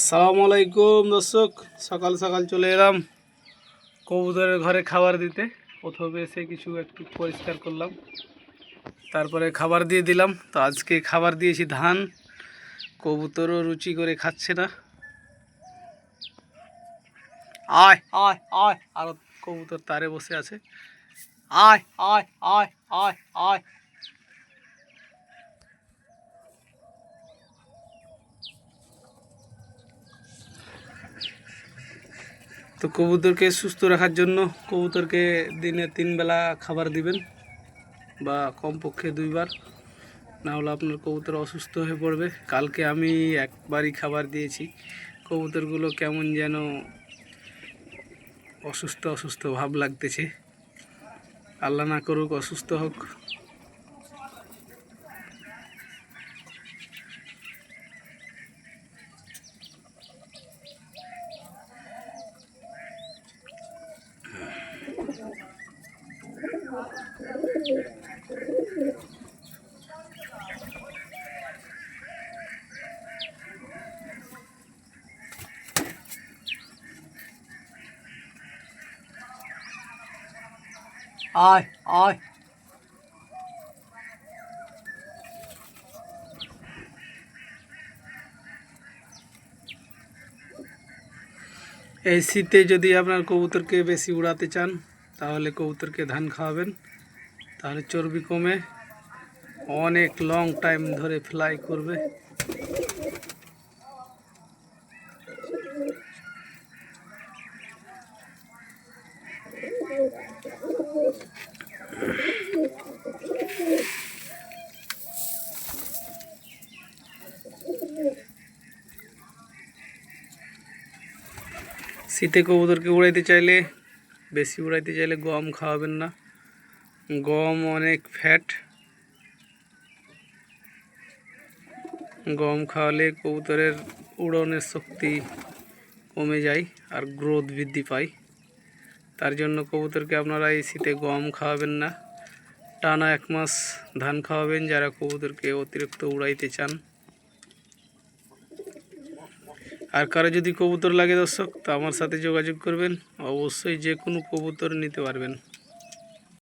আসসালামু আলাইকুম দর্শক, সকাল সকাল চলে এলাম কবুতরের ঘরে খাবার দিতে। প্রথমে এসে কিছু একটু পরিষ্কার করলাম, তারপরে খাবার দিয়ে দিলাম। তো আজকে খাবার দিয়েছি ধান, কবুতরও রুচি করে খাচ্ছে না। আয় আয় আয়, আরও কবুতর তারে বসে আছে। আয় আয় আয় আয় আয়। তো কবুতরকে সুস্থ রাখার জন্য কবুতরকে দিনে তিন বেলা খাবার দিবেন বা কমপক্ষে দুইবার। না হলে আপনার কবুতর অসুস্থ হয়ে পড়বে। কালকে আমি একবারই খাবার দিয়েছি। কবুতরগুলো কেমন যেন অসুস্থ অসুস্থ ভাব লাগতেছে। আল্লাহ না করুক, অসুস্থ হোক। আয় আয় এই শীতে যদি আপনার কবুতরকে বেশি উড়াতে চান তাহলে কবুতরকে ধান খাওয়াবেন তাহলে চর্বি কমে। অনেক লং টাইম ধরে ফ্লাই করবে। শীতে কবুতরকে উড়াইতে চাইলে, বেশি উড়াইতে চাইলে গম খাওয়াবেন না। গম অনেক ফ্যাট গম খাওয়ালে কবুতরের উড়নের শক্তি কমে যায় আর গ্রোথ বৃদ্ধি পায়। তার জন্য কবুতরকে আপনারা এই শীতে গম খাওয়াবেন না। টানা এক মাস ধান খাওয়াবেন যারা কবুতরকে অতিরিক্ত উড়াইতে চান। আর কারও যদি কবুতর লাগে দর্শক, তো আমার সাথে যোগাযোগ করবেন। অবশ্যই যে কোনো কবুতর নিতে পারবেন।